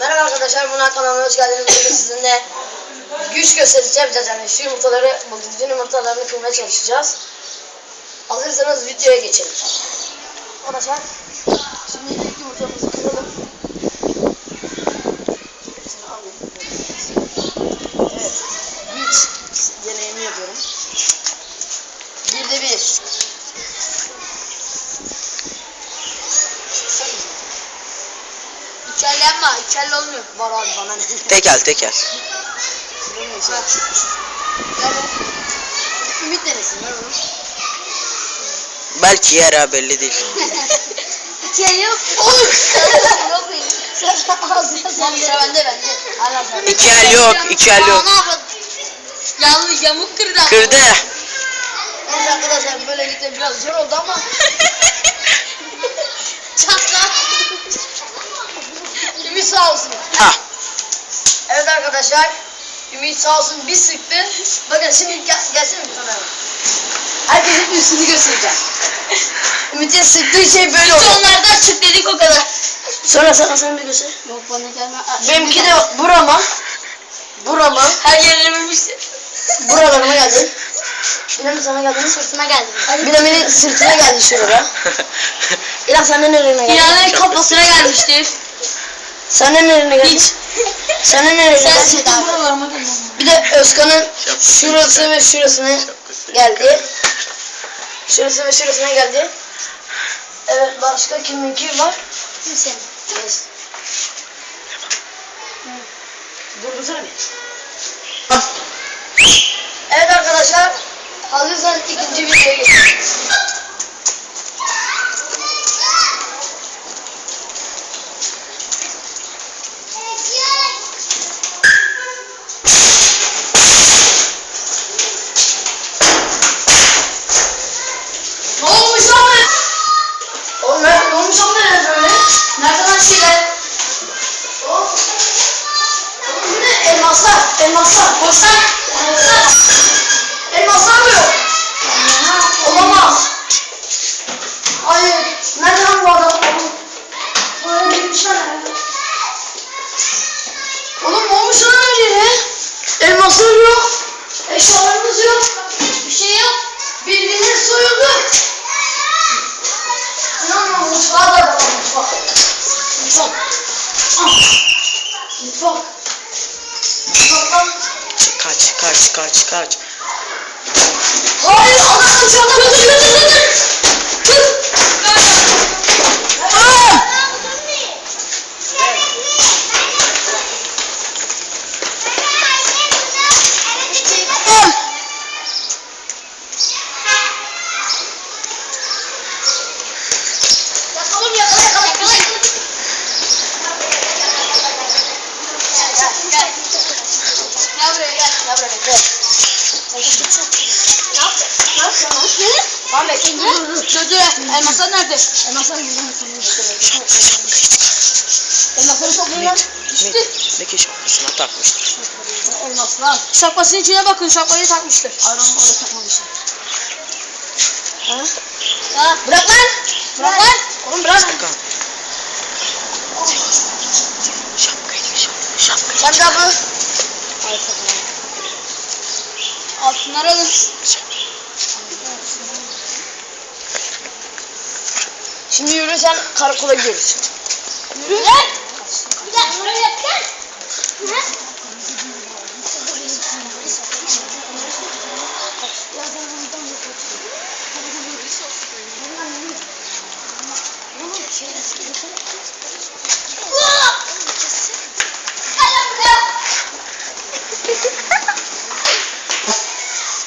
Merhaba arkadaşlar, Murat kanalına hoş geldiniz. Bugün sizinle güç yapacağız. Yani şu yumurtaları, bu düzgün yumurtalarını kırmaya çalışacağız. Hazırsanız videoya geçelim. Arkadaşlar, şimdi ilk yumurtamızı kıralım. Hepsini alayım. Evet, güç deneyimi yapıyorum. Bir de bir. İçerli yapma, içerli olmuyor. Var abi bana ne? Tekel tekel. Şurada neyse. Ümit denesin ver onu. Belki yer ha belli değil. İçerli yok. Olur. Sen ağzına Tamam sıra bende bende. Hala sen. İki el yok, iki el yok. Ne yapalım? Yalnız yamuk kırdı. Kırdı. Evet arkadaşlar böyle gitme biraz zor oldu ama. Çatla. Sağ olsun. Ha. Evet arkadaşlar. Ümit sağ olsun bir sıktı. Bakın şimdi gel, gelsene bir tane. Herkesin üstünü göstereceğim. Ümit'in sıktığı şey böyle oldu. Onlardan çık dedik o kadar. Sonra sana sen bir göster. Yok bana gelme. Benimki de burama. Burama. Her yerine bilmişsin. Buralarıma geldi. Bilal'in sana geldi mi? Sırtıma geldi. Bilal'in sırtına geldi şuraya. İlah senden nereye geldi? Hilal'in kafasına gelmiştir. Senden nereye geldi? Hiç. Senden nereye Sen geldi? sırtın buralarıma geldi. Bir de Özkan'ın şurası ve şurasına geldi. Şurası ve şurasına geldi. Evet başka kiminki var? Sen. Yes. Durdursana bir. Evet arkadaşlar. Elmaslar. Elmaslar. Boştan. Elmaslar mı yok? Olamaz. Hayır. Nerede lan bu adam? Böyle gitmişler herhalde. Oğlum ne olmuş lan her yere? Elmaslar yok. Eşyalarımız yok. Bir şey yok. Bildiğiniz soyuldu. İnanmıyorum mutfağa da bakalım mutfak. Mutfak. Ah. Mutfak. Kaç kaç kaç kaç. Hayır çantamı götürdü. Tut. Yakalım yakala yakala yakala. Gel gel. Gel buraya gel. Ya buraya gel. Ne yaptın? Ne yaptın lan? Bekle. Dur. Elmaslar nerede? Elmasları buradan atalım. Elmasları. Ne, ne ki şapkasına takmıştır. Elmaslar. Şapkasının içine bakın. Şapkayı takmıştır. Aynen orada takmamışım. Ha? Ha. Bırak lan. Bırak lan. Oğlum bırak. Sakın. Şapkayı şapkayı şapkayı. Sen de bu. Altınları alın. Şimdi yürü sen karakola gidiyoruz. Yürü. Gel. Bir dakika buraya gel.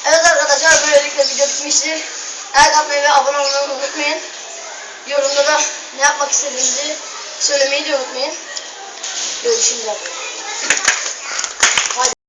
Evet arkadaşlar bitmiştir. Like ve abone olmayı unutmayın. Yorumda da ne yapmak istediğinizi söylemeyi de unutmayın. Görüşürüz.